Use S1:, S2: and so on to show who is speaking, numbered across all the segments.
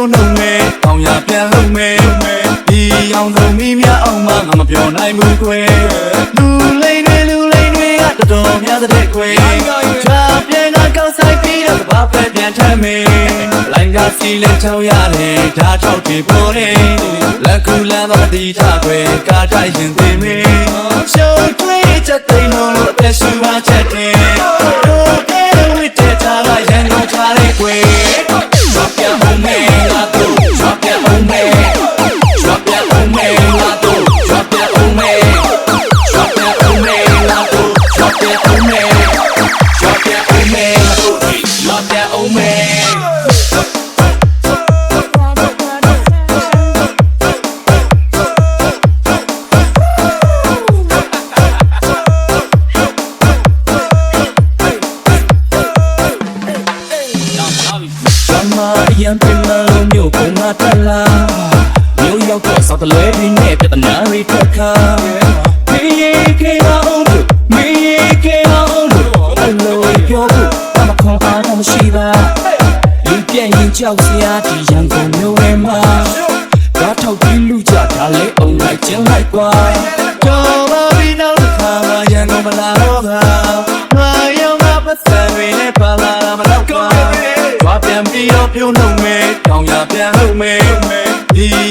S1: ပြုံးနှုံမယ်တောင်ရပြန်လုံးမယ်ဒီအောင်ဆုံးမိမြအောင်မငါမပြောနိုင်ဘူးခွေလူလိမ့်တွေလူလိမ့်တွေကတော်တော်များတဲ့ခွေချာပြန်ကကောက်ဆိုင်ပြီးတော့ဘာပဲပြန်ထမ်းမယ်လိုင်းကစီလဲချောင်းရတယ်ဓာတ်ထောက်တွေပေါ်တယ်လက်ကူလမ်းတော့တီးထားခွေကားတိုက်ရင်သိမေရှုံးတွေးချက်သိမ်းလို့အသက်ရှူပါချက်တယ်
S2: မလုံးမျိုးပုံငါတက်လာမျိုးရောက်တော့စောက်တလဲတွေနဲ့ပြဿနာတွေထွက်ခါမေးရေခေအောင်လို့မေးရေခေအောင်လို့အလိုပြောဖို့အမခွန်အားတော့မရှိပါလူပြည့်ရင်ကြောက်စရာဒီရန်ကုန်မျိုးထဲမှာဓာတ်ထောက်ပြီးလူကြဒါလဲအောင်လိုက်ကျင်းလိုက်ကွာ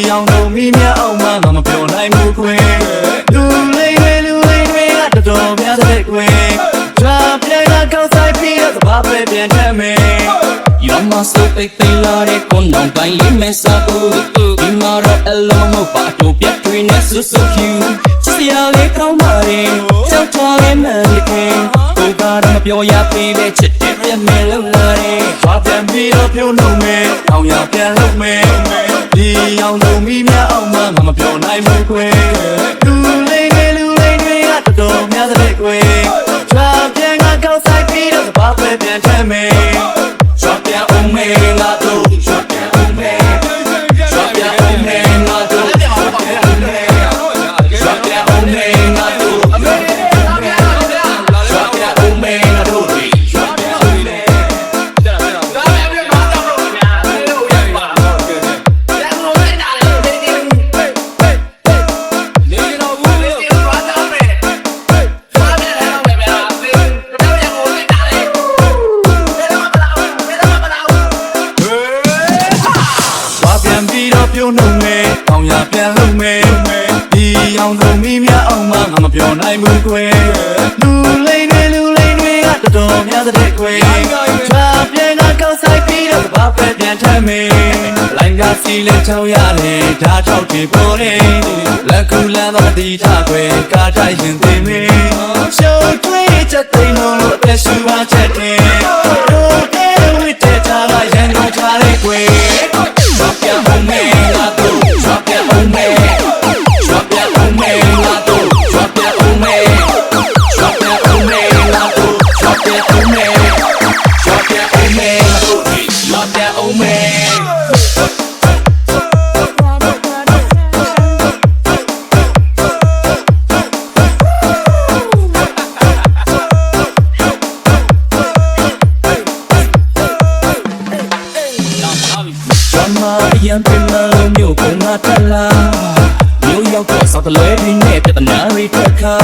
S1: ဒီအောင်ဆုံးမိမြအောင်မငါမပြောနိုင်ဘူးခွေလူလိမ့်တွေလူလိမ့်တွေကတော်တော်များတဲ့ခွေချာပြန်ကကောက်ဆိုင်ပြီးတော့ဘာပဲပြန်ထမ်းမယ်
S2: You're my so big thing လာတဲ့ကွန်နောင်တိုင်းလေးမဲ့စားဖို့ဒီမှာတော့အလုံးမဟုတ်ပါတော့ပြတ်တွင်နဲ့ so so cute ချစ်စရာလေးကောင်းပါရဲ့ကြောက်ထားရဲ့မှန်တကယ်ကိုက တော့မပြောရသေးပဲချစ်တဲ့ရမယ်လုံးလာတဲ့
S1: ဘာပြန်ပြီးတော့ပြုံးနှုံမယ်တောင်ရပြန်လို့မယ်ဒီအောင်ဆုံးမိမြအောင်မငါမပြောနိုင် ပြန်ပြီးတော့ပြုံးနှုံမယ်
S2: တော
S1: င်ရပြန်လို့မယ်ဒီအောင်ဆုံးမိမြအောင်မငါမပြောနိုင်ဘူးခွေလူလိမ့်တွေလူလိမ့်တွေကတော်တော်များတဲ့ခွေချာပြန်ကကောက်ဆိုင်ပြီးတော့ဘာပဲပြန်ထမ်းမယ်လိုင်းကစီလဲချောင်းရတယ်ဓာတ်ထောက်တွေပေါ်တယ်လက်ကူလမ်းတော့တီးထားခွေကားတိုက်ရင် ရောက်တော့
S2: စောက်တလဲတွေနဲ့ပြဿနာတွေထွက်ခါ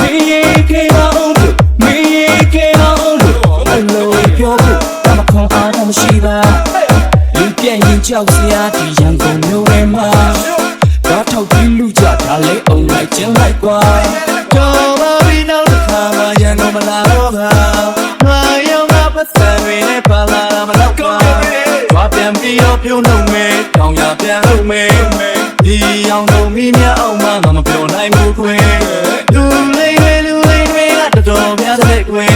S2: မေးရေခေအောင်လို့မေးရေခေအောင်လို့အလိုပြောဖို့အမခွန်အားတော့မရှိပါလူပြည့်ရင်ကြောက်စရာဒီရန်ကုန်မျိုးထဲမှာဓာတ်ထောက်ပြီးလူကြဒါလဲအောင်လိုက်ကျင်းလိုက်ကွာ
S1: တော်ပါပြီနောက်တစ်ခါမှရန်ကုန်မလာတော့ပါငါရောက်ငါပတ်စံတွေနဲ့ပါလာတာမတော့ပါ ကြွားပြန်ပြီးတော့ပြုံးနှုံမယ်တောင်ရပြန်လို့မယ်ဒီအောင်ဆုံးမိမြအောင်မငါမပြောနိုင်ဘူးခွေလူလိမ့်တွေလူလိမ့်တွေကတော်တော်များတဲ့ခွေ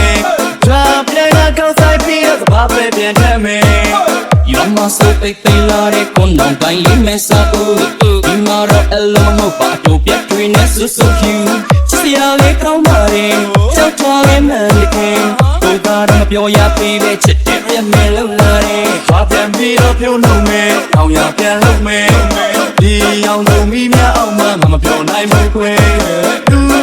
S1: ကြွားပြန်ကကောက်ဆိုင်ပြီးတော့ဘာပဲပြန်ထမ်းမယ်
S2: You're my so big thing လာတဲ့ကွန်နောင်တိုင်းလေးမဲ့စားဖို့ဒီမှာတော့အလုံးမဟုတ်ပါတော့ပြတ်တွင်နဲ့ so so cute ချစ်စရာလေးကောင်းပါရဲ့ကြောက်ထားရဲ့မှန်တကယ် ကိုကတော့မပြောရသေးပဲချစ်တဲ့ရမယ်လို့လာတဲ့။
S1: ဘာပြန်ပြီးတော့ပြုံးနှုံမယ်။အောင်ရပြန်လို့မယ်။ဒီအောင်ဆုံးမိမြအောင်မငါမပြောနိုင်ဘူးခွေ။